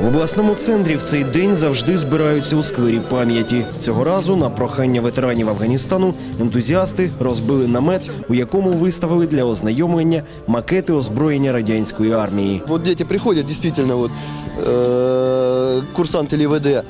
В обласному центрі в цей день завжди збираються у сквері пам'яті. Цього разу на прохання ветеранів Афганістану ентузіасти розбили намет, у якому виставили для ознайомлення макети озброєння радянської армії. Вот дети приходят, действительно, вот э, курсанты ЛВД,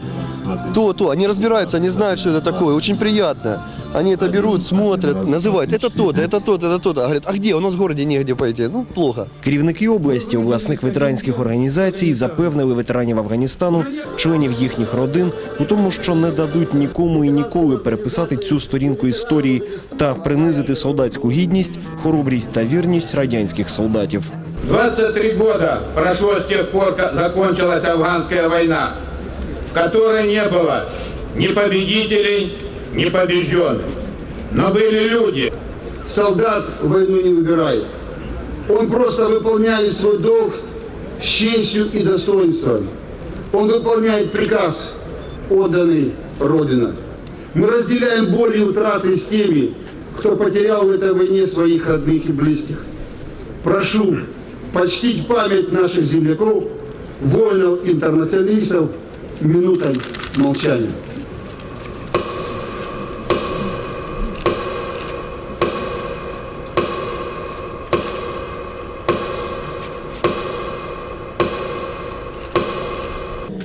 то, то, они разбираются, они знают, что это такое, очень приятно. Они это берут, смотрят, называют, это то-то, это то-то, это то-то. А говорят, а где? У нас в городе негде пойти. Ну, плохо. Керівники області обласних ветеранських організацій запевнили ветеранів Афганістану, членів їхніх родин у тому, що не дадуть нікому і ніколи переписати цю сторінку історії та принизити солдатську гідність, хоробрість та вірність радянських солдатів. 23 года прошло с тех пор, как закончилась афганская война, в которой не было ни победителей, ни побежденных. Но были люди, солдат войну не выбирает. Он просто выполняет свой долг с честью и достоинством. Он выполняет приказ, отданный Родина. Мы разделяем боль и утраты с теми, кто потерял в этой войне своих родных и близких. Прошу почтить память наших земляков, воинов-интернационалистов минутой молчания.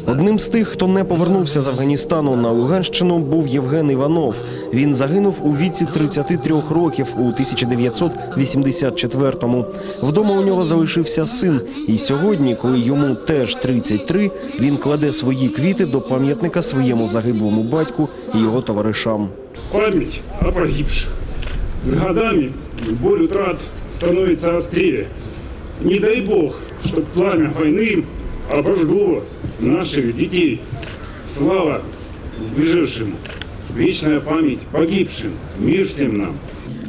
Одним з тих, хто не повернувся з Афганістану на Луганщину, був Євген Іванов. Він загинув у віці 33 років у 1984-му. Вдома у нього залишився син, і сьогодні, коли йому теж 33, він кладе свої квіти до пам'ятника своєму загиблому батьку і його товаришам. память о погибших. С годами боль утрат становится острее. Не дай Бог, чтобы пламя войны обожгло наших детей. Слава выжившим, вічна память погибшим, мир всім нам.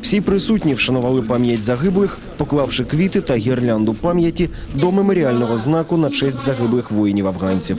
Всі присутні вшанували пам'ять загиблих, поклавши квіти та гірлянду пам'яті до меморіального знаку на честь загиблих воїнів афганців.